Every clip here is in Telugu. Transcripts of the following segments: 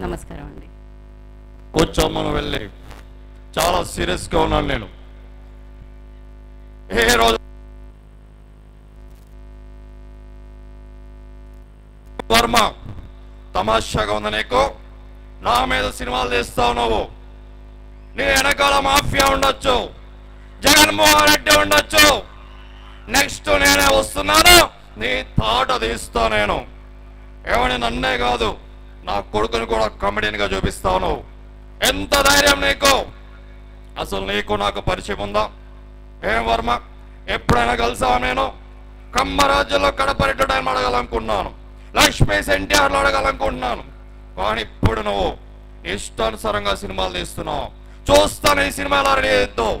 నమస్కారం అండి. కూర్చోమ్మను వెళ్ళి. చాలా సీరియస్గా ఉన్నాను నేను. ఏ రోజు వర్మ తమాషాగా ఉంది నీకు? నా మీద సినిమాలు తీస్తావు నువ్వు నీ వెనకాల మాఫియా ఉండొచ్చు. జగన్మోహన్ రెడ్డి ఉండొచ్చు. నెక్స్ట్ నేనే వస్తున్నాను. నీ తాట తీస్తా నేను. ఏమని నన్నే కాదు. నా కొడుకుని కూడా కామెడియన్గా చూపిస్తాను ఎంత ధైర్యం నీకు? అసలు నీకు నాకు పరిచయం ఉందా? ఏం వర్మ? ఎప్పుడైనా కలిసావా నేను? కమ్మ రాజ్యంలో కడపరెట్టు టైం అడగాలనుకున్నాను లక్ష్మీ ఎన్టీఆర్లో అడగాలనుకుంటున్నాను. కానీ ఇప్పుడు నువ్వు ఇష్టానుసారంగా సినిమాలు తీస్తున్నావు. చూస్తాను ఈ సినిమా ఎలా రెడీ చేద్దావు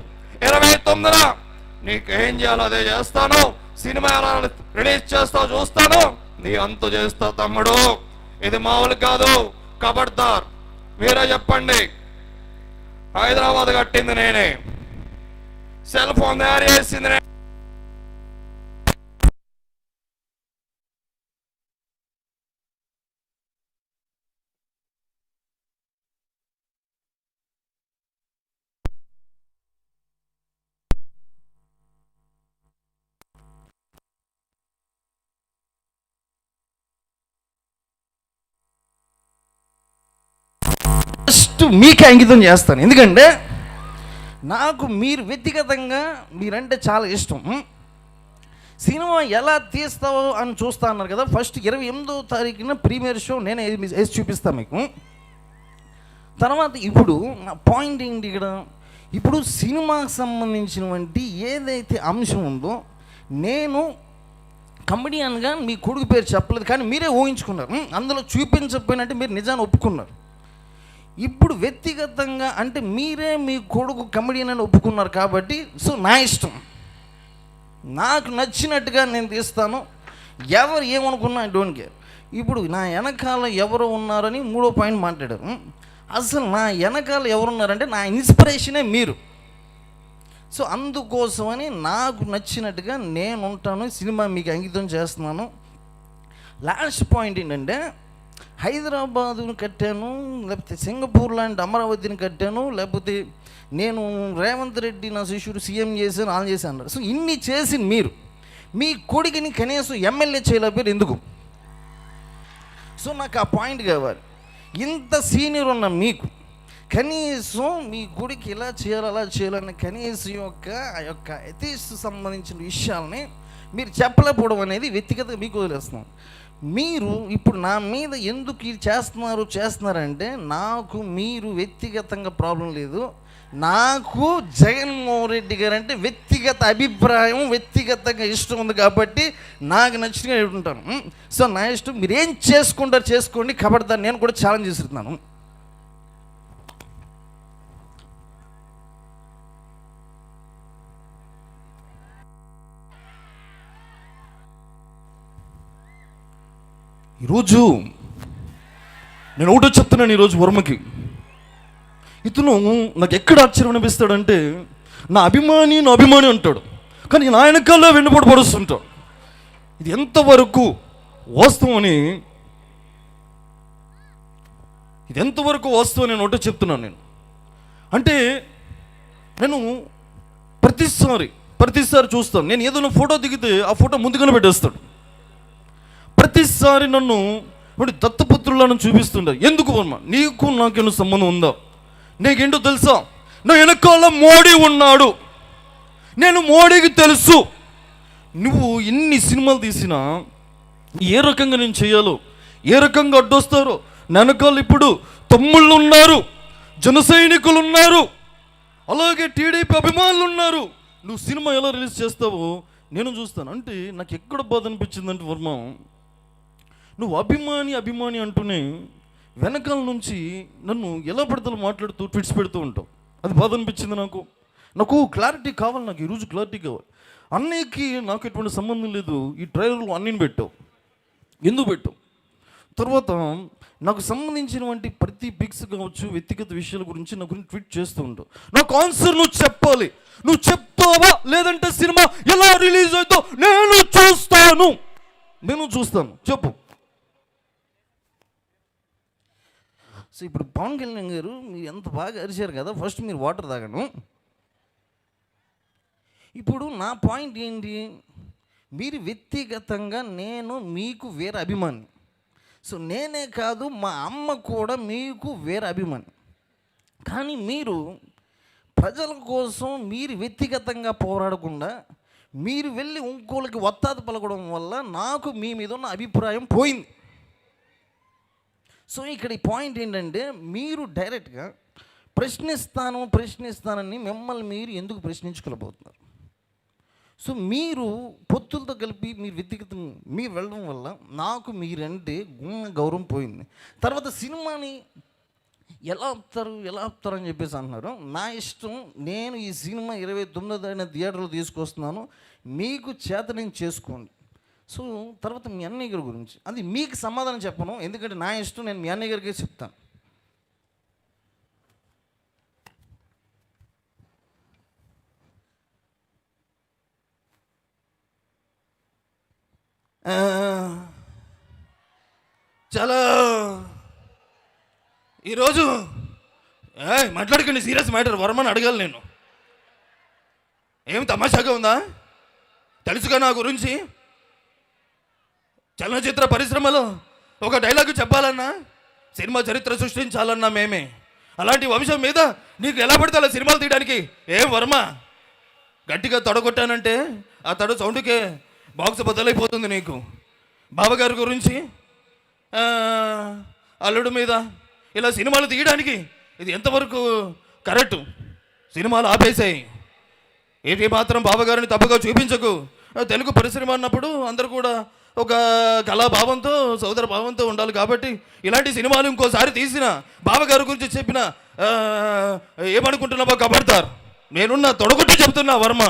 ఇరవై తొమ్మిదిన నీకేం చేయాలో అదే చేస్తాను. సినిమా ఎలా రిలీజ్ చేస్తావు చూస్తాను. నీ అంత చేస్తా తమ్ముడు. ఇది మామూలు కాదు. కబడ్దార్. మీరే చెప్పండి. హైదరాబాద్ కట్టింది నేనే. సెల్ ఫోన్ తయారు చేసింది నేనే. ఫస్ట్ మీకే అంకితం చేస్తాను. ఎందుకంటే నాకు మీరు వ్యక్తిగతంగా మీరంటే చాలా ఇష్టం. సినిమా ఎలా తీస్తావో అని చూస్తా అన్నారు కదా ఫస్ట్ ఇరవై ఎనిమిదో తారీఖున ప్రీమియర్ షో నేనే వేసి- చూపిస్తాను మీకు. తర్వాత ఇప్పుడు నా పాయింట్ ఏంటి ఇక్కడ? ఇప్పుడు సినిమాకి సంబంధించినటువంటి ఏదైతే అంశం ఉందో నేను కమెడియన్గా మీ కొడుకు పేరు చెప్పలేదు కానీ మీరే ఊహించుకున్నారు. అందులో చూపించకపోయినట్టు మీరు నిజాన్ని ఒప్పుకున్నారు. ఇప్పుడు వ్యక్తిగతంగా అంటే మీరే మీ కొడుకు కమెడియన్ అని ఒప్పుకున్నారు కాబట్టి సో నా ఇష్టం. నాకు నచ్చినట్టుగా నేను తీస్తాను. ఎవరు ఏమనుకున్నా ఐ డోంట్ కేర్ ఇప్పుడు నా వెనకాల ఎవరు ఉన్నారని మూడో పాయింట్ మాట్లాడారు. అసలు నా వెనకాల ఎవరున్నారంటే నా ఇన్స్పిరేషనే మీరు. సో అందుకోసమని నాకు నచ్చినట్టుగా నేను ఉంటాను సినిమా మీకు అంకితం చేస్తున్నాను. లాస్ట్ పాయింట్ ఏంటంటే హైదరాబాదును కట్టాను లేకపోతే సింగపూర్ లాంటి అమరావతిని కట్టాను లేకపోతే నేను రేవంత్ రెడ్డి నా శిష్యుడు సీఎం చేశాను ఆన్ చేశాను అన్నారు. సో ఇన్ని చేసి మీరు మీ కొడుకుని కనీసం ఎమ్మెల్యే చేయలేకపోయారు ఎందుకు? సో నాకు ఆ పాయింట్ కావాలి. ఇంత సీనియర్ ఉన్న మీకు కనీసం మీ గుడికి ఇలా చేయాలి అలా చేయాలని కనీసం యొక్క ఆ యొక్క ఎథిక్స్ సంబంధించిన విషయాలని మీరు చెప్పలేకపోవడం అనేది వ్యక్తిగతంగా మీకు వదిలేస్తున్నాం మీరు ఇప్పుడు నా మీద ఎందుకు ఇది చేస్తున్నారు చేస్తున్నారంటే నాకు మీరు వ్యక్తిగతంగా ప్రాబ్లం లేదు. నాకు జగన్మోహన్ రెడ్డి గారు అంటే వ్యక్తిగత అభిప్రాయం వ్యక్తిగతంగా ఇష్టం ఉంది కాబట్టి నాకు నచ్చినగా ఉంటాను. సో నా ఇష్టం మీరు ఏం చేసుకుంటారు చేసుకోండి కాబట్టి నేను కూడా ఛాలెంజ్ చేస్తున్నాను ఈరోజు నేను ఒకటో చెప్తున్నాను ఈరోజు వర్మకి. ఇతను నాకు ఎక్కడ ఆశ్చర్యం అనిపిస్తాడంటే నా అభిమాని నా అభిమాని అంటాడు. కానీ నా వెనకాల వెన్నుపోటు పడుస్తుంటాడు. ఇది ఎంతవరకు వాస్తవం అని ఇది ఎంతవరకు వాస్తవం నేను ఒకటో చెప్తున్నాను నేను. అంటే నేను ప్రతిసారి ప్రతిసారి చూస్తాను. నేను ఏదైనా ఫోటో దిగితే ఆ ఫోటో ముందుగానే పెట్టేస్తాడు. ప్రతిసారి నన్ను ఇప్పుడు దత్తపుత్రులను చూపిస్తుంటారు ఎందుకు వర్మ? నీకు నాకేమో సంబంధం ఉందా? నీకేంటో తెలుసా? నా వెనకాల మోడీ ఉన్నాడు. నేను మోడీకి తెలుసు. నువ్వు ఎన్ని సినిమాలు తీసినా ఏ రకంగా నేను చేయాలో ఏ రకంగా అడ్డొస్తారో వెనకాల ఇప్పుడు తమ్ముళ్ళు ఉన్నారు జన సైనికులు ఉన్నారు అలాగే టీడీపీ అభిమానులు ఉన్నారు. నువ్వు సినిమా ఎలా రిలీజ్ చేస్తావో నేను చూస్తాను. అంటే నాకు ఎక్కడ బాధ అనిపించిందంటే వర్మ నువ్వు అభిమాని అభిమాని అంటూనే వెనకాల నుంచి నన్ను ఎలా పడతలు మాట్లాడుతూ ట్విట్స్ పెడుతూ ఉంటావు. అది బాధ అనిపించింది నాకు. నాకు క్లారిటీ కావాలి నాకు ఈరోజు క్లారిటీ కావాలి. అన్నయ్యకి నాకు ఎటువంటి సంబంధం లేదు. ఈ ట్రైలర్లో అన్నీని పెట్టావు. ఎందుకు పెట్టావు? తర్వాత నాకు సంబంధించినటువంటి ప్రతి పిక్స్ కావచ్చు వ్యక్తిగత విషయాల గురించి నా గురించి ట్వీట్ చేస్తూ ఉంటావు. నాకు ఆన్సర్ నువ్వు చెప్పాలి. నువ్వు చెప్తావా? లేదంటే సినిమా ఎలా రిలీజ్ అవుతావు నేను చూస్తాను. నేను చూస్తాను. చెప్పు. సో ఇప్పుడు పవన్ కళ్యాణ్ గారు మీరు ఎంత బాగా అరిచారు కదా ఫస్ట్ మీరు వాటర్ తాగను ఇప్పుడు నా పాయింట్ ఏంటి? మీరు వ్యక్తిగతంగా నేను మీకు వేరే అభిమాని. సో నేనే కాదు మా అమ్మ కూడా మీకు వేరే అభిమాని. కానీ మీరు ప్రజల కోసం మీరు వ్యక్తిగతంగా పోరాడకుండా మీరు వెళ్ళి ఇంకోళ్ళకి ఒత్తాది పలకడం వల్ల నాకు మీ మీద ఉన్న అభిప్రాయం పోయింది. సో ఇక్కడ ఈ పాయింట్ ఏంటంటే మీరు డైరెక్ట్గా ప్రశ్నిస్తాను ప్రశ్నిస్తానని మిమ్మల్ని మీరు ఎందుకు ప్రశ్నించుకోలేకపోతున్నారు? సో మీరు పొత్తులతో కలిపి మీరు వ్యక్తిగత మీరు వెళ్ళడం వల్ల నాకు మీరంటే గుణ గౌరవం పోయింది. తర్వాత సినిమాని ఎలా ఆపుతారు ఎలా ఆపుతారు అని చెప్పేసి అంటున్నారు. నా ఇష్టం నేను ఈ సినిమా ఇరవై తొమ్మిదో తారీఖున థియేటర్లో తీసుకొస్తున్నాను. మీకు చేత నేను చేసుకోండి. సో తర్వాత మీ అన్నయ్య గారి గురించి. అది మీకు సమాధానం చెప్పను. ఎందుకంటే నా ఇష్టం నేను మీ అన్నయ్య గారికే చెప్తాను. చాలా ఈరోజు ఏయ్, మాట్లాడకండి సీరియస్ మ్యాటర్ వర్మని అడగాలి నేను. ఏం తమాషాగా ఉందా? తెలుసుగా నా గురించి? చలనచిత్ర పరిశ్రమలో ఒక డైలాగ్ చెప్పాలన్నా సినిమా చరిత్ర సృష్టించాలన్నా మేమే. అలాంటి వంశం మీద నీకు ఎలా పడితే అలా సినిమాలు తీయడానికి? ఏం వర్మ? గట్టిగా తొడగొట్టానంటే ఆ తడ సౌండ్కే బాక్స్ బదులైపోతుంది నీకు. బావగారి గురించి అల్లుడు మీద ఇలా సినిమాలు తీయడానికి ఇది ఎంతవరకు కరెక్ట్? సినిమాలు ఆపేసాయి. ఏంటి మాత్రం బావగారిని తప్పుగా చూపించకు. తెలుగు పరిశ్రమ అన్నప్పుడు అందరూ కూడా ఒక కళాభావంతో సోదర భావంతో ఉండాలి కాబట్టి ఇలాంటి సినిమాలు ఇంకోసారి తీసిన బావగారి గురించి చెప్పిన ఆ, ఏమనుకుంటున్నావో కబడతారు. నేనున్న తొడగొట్టి చెప్తున్నా వర్మ.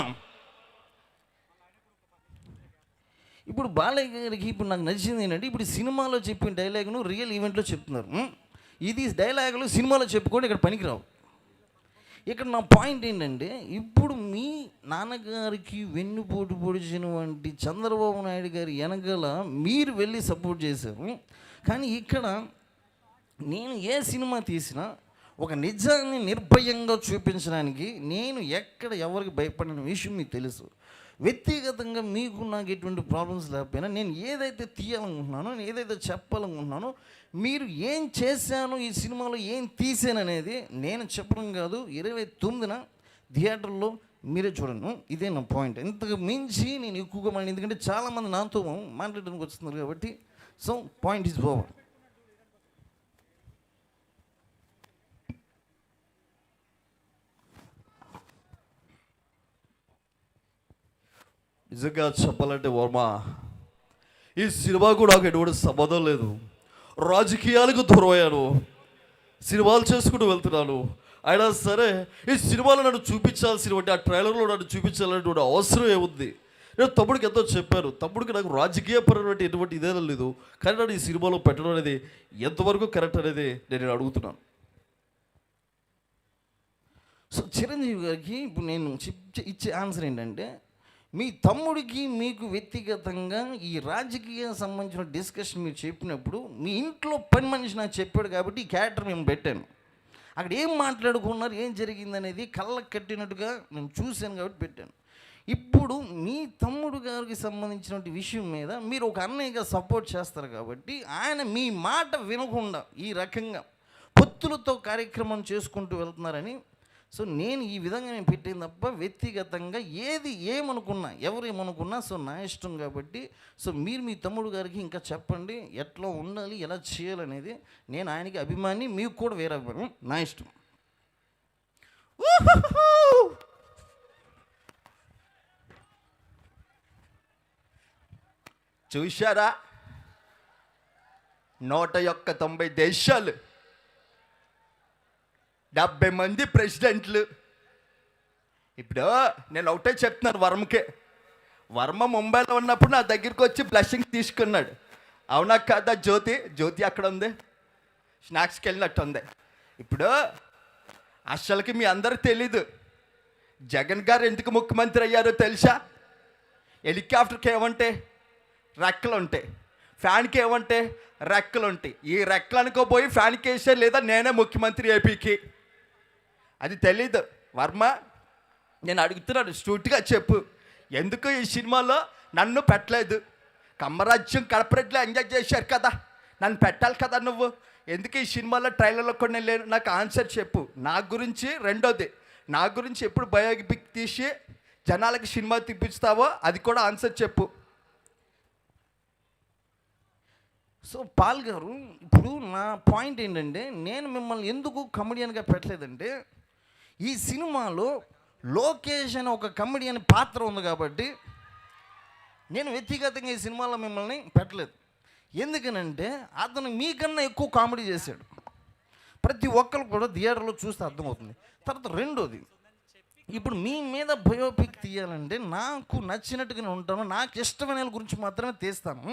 ఇప్పుడు బాలయ్య గారికి ఇప్పుడు నాకు నచ్చింది ఏంటంటే ఇప్పుడు సినిమాలో చెప్పిన డైలాగ్ను రియల్ ఈవెంట్లో చెప్తున్నారు. ఇది డైలాగులు సినిమాలో చెప్పుకోండి ఇక్కడ పనికిరావు. ఇక్కడ నా పాయింట్ ఏంటంటే ఇప్పుడు మీ నాన్నగారికి వెన్నుపోటు పొడిచిన వంటి చంద్రబాబు నాయుడు గారి వెనకాల మీరు వెళ్ళి సపోర్ట్ చేశారు. కానీ ఇక్కడ నేను ఏ సినిమా తీసినా ఒక నిజాన్ని నిర్భయంగా చూపించడానికి నేను ఎక్కడ ఎవరికి భయపడిన విషయం మీకు తెలుసు. వ్యక్తిగతంగా మీకు నాకు ఎటువంటి ప్రాబ్లమ్స్ లేకపోయినా నేను ఏదైతే తీయాలనుకుంటున్నానో నేను ఏదైతే చెప్పాలనుకుంటున్నానో మీరు ఏం చేశాను ఈ సినిమాలో ఏం తీసాను అనేది నేను చెప్పడం కాదు. ఇరవై తొమ్మిదిన థియేటర్లో మీరే చూడను ఇదే నా పాయింట్ ఇంతకు మించి నేను ఎక్కువగా మాట్లాడి ఎందుకంటే చాలామంది నాతో మాట్లాడడానికి వస్తున్నారు కాబట్టి సో పాయింట్ ఈజ్ ఓవర్ నిజంగా చెప్పాలంటే వర్మ ఈ సినిమా కూడా నాకు ఎటువంటి సంబంధం లేదు. రాజకీయాలకు దూరం అయ్యాను సినిమాలు చేసుకుంటూ వెళ్తున్నాను. అయినా సరే ఈ సినిమాలో నన్ను చూపించాల్సినటువంటి ఆ ట్రైలర్లో నన్ను చూపించాలనేటువంటి అవసరం ఏముంది? నేను తమ్ముడికి ఎంతో చెప్పాను. తమ్ముడికి నాకు రాజకీయపరమైనటువంటి ఎటువంటి ఇదేదో లేదు. కానీ నన్ను ఈ సినిమాలో పెట్టడం అనేది ఎంతవరకు కరెక్ట్ అనేది నేను అడుగుతున్నాను. సో చిరంజీవి గారికి ఇప్పుడు నేను చెప్- ఇచ్చే ఆన్సర్ ఏంటంటే మీ తమ్ముడికి మీకు వ్యక్తిగతంగా ఈ రాజకీయ సంబంధించిన డిస్కషన్ మీరు చెప్పినప్పుడు మీ ఇంట్లో పని మనిషి నాకు చెప్పాడు కాబట్టి ఈ క్యారెక్టర్ మేము పెట్టాను. అక్కడ ఏం మాట్లాడుకున్నారు ఏం జరిగింది అనేది కళ్ళకు కట్టినట్టుగా నేను చూశాను కాబట్టి పెట్టాను. ఇప్పుడు మీ తమ్ముడు గారికి సంబంధించినటువంటి విషయం మీద మీరు ఒక అన్నయ్యగా సపోర్ట్ చేస్తారు కాబట్టి ఆయన మీ మాట వినకుండా ఈ రకంగా పొత్తులతో కార్యక్రమం చేసుకుంటూ వెళ్తున్నారని సో నేను ఈ విధంగా నేను పెట్టింది తప్ప వ్యక్తిగతంగా ఏది ఏమనుకున్నా ఎవరు ఏమనుకున్నా సో నా ఇష్టం కాబట్టి సో మీరు మీ తమ్ముడు గారికి ఇంకా చెప్పండి ఎట్లా ఉండాలి ఎలా చేయాలనేది నేను ఆయనకి అభిమాని మీకు కూడా వేరే అభిమానం నా ఇష్టం. చూశారా? నూట యొక్క తొంభై దేశాలు. డెబ్బై మంది ప్రెసిడెంట్లు. ఇప్పుడు నేను ఒకటే చెప్తున్నాను వర్మకే. వర్మ ముంబైలో ఉన్నప్పుడు నా దగ్గరికి వచ్చి బ్లెస్సింగ్ తీసుకున్నాడు. అవునా కదా జ్యోతి? జ్యోతి అక్కడ ఉంది? స్నాక్స్కి వెళ్ళినట్టు ఉంది. ఇప్పుడు అసలుకి మీ అందరూ తెలీదు. జగన్ గారు ఎందుకు ముఖ్యమంత్రి అయ్యారో తెలుసా? హెలికాప్టర్కి ఏమంటే? రెక్కలు ఉంటాయి. ఫ్యాన్కి ఏమంటే? రెక్కలు ఉంటాయి. ఈ రెక్కలు అనుకోపోయి ఫ్యాన్కి వేసే లేదా నేనే ముఖ్యమంత్రి ఏపీకి? అది తెలీదు. వర్మ నేను అడుగుతున్నాను స్టూట్గా చెప్పు. ఎందుకు ఈ సినిమాలో నన్ను పెట్టలేదు? కమ్మరాజ్యం కడపరెడ్లో ఎంజాయ్ చేశారు కదా. నన్ను పెట్టాలి కదా నువ్వు. ఎందుకు ఈ సినిమాలో ట్రైలర్లో కూడా నేను లేను? నాకు ఆన్సర్ చెప్పు. నా గురించి రెండోది. నా గురించి ఎప్పుడు బయోపిక్ తీసి జనాలకి సినిమా తిప్పిస్తావో అది కూడా ఆన్సర్ చెప్పు. సో పాల్ గారు ఇప్పుడు నా పాయింట్ ఏంటంటే నేను మిమ్మల్ని ఎందుకు కమెడియన్గా పెట్టలేదంటే ఈ సినిమాలో లోకేష్ అనే ఒక కమెడియన్ పాత్ర ఉంది కాబట్టి నేను వ్యక్తిగతంగా ఈ సినిమాలో మిమ్మల్ని పెట్టలేదు. ఎందుకనంటే అతను మీకన్నా ఎక్కువ కామెడీ చేశాడు. ప్రతి ఒక్కరు కూడా థియేటర్లో చూస్తే అర్థమవుతుంది. తర్వాత రెండోది ఇప్పుడు మీ మీద బయోపిక్ తీయాలంటే నాకు నచ్చినట్టుగానే ఉంటాను నాకు ఇష్టమైన గురించి మాత్రమే తీస్తాను.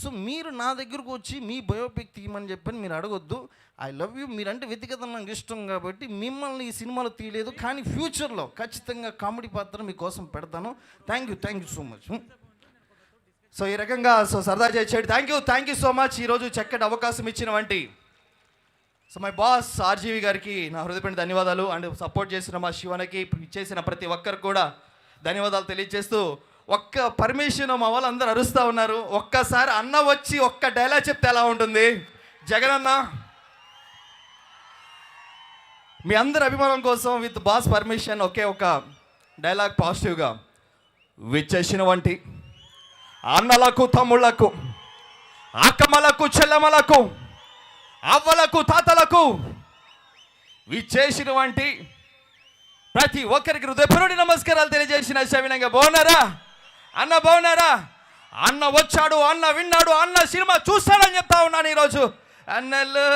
సో మీరు నా దగ్గరకు వచ్చి మీ బయోపిక్ తీయమని చెప్పని మీరు అడగొద్దు. ఐ లవ్ యూ మీరంటే వ్యక్తిగతం నాకు ఇష్టం కాబట్టి మిమ్మల్ని ఈ సినిమాలో తీయలేదు కానీ ఫ్యూచర్లో ఖచ్చితంగా కామెడీ పాత్ర మీకోసం పెడతాను. Thank you thank you so much so ఈ రకంగా సో సరదా చేసేది thank you thank you so much ఈరోజు చక్కటి అవకాశం ఇచ్చిన వంటి సో మై బాస్ ఆర్జీవి గారికి నా హృదయపడిన ధన్యవాదాలు. అండ్ సపోర్ట్ చేసిన మా శివనకి చేసిన ప్రతి ఒక్కరికి కూడా ధన్యవాదాలు తెలియజేస్తూ ఒక్క పర్మిషన్ మా వాళ్ళు అందరూ అరుస్తూ ఉన్నారు. ఒక్కసారి అన్న వచ్చి ఒక్క డైలాగ్ చెప్తే ఎలా ఉంటుంది? జగన్ అన్న మీ అందరి అభిమానం కోసం విత్ బాస్ పర్మిషన్ ఒకే ఒక డైలాగ్ పాజిటివ్గా విచ్చేసిన వంటి అన్నలకు తమ్ముళ్ళకు అక్కమ్మలకు చెల్లమలకు అవ్వలకు తాతలకు విచ్చేసినటువంటి ప్రతి ఒక్కరికి హృదయపూర్వడి నమస్కారాలు తెలియజేసిన శవినంగా బాగున్నారా? అన్న బాగున్నారా? అన్న వచ్చాడు అన్న విన్నాడు అన్న సినిమా చూస్తాడని చెప్తా ఉన్నాను ఈరోజు. అన్నలు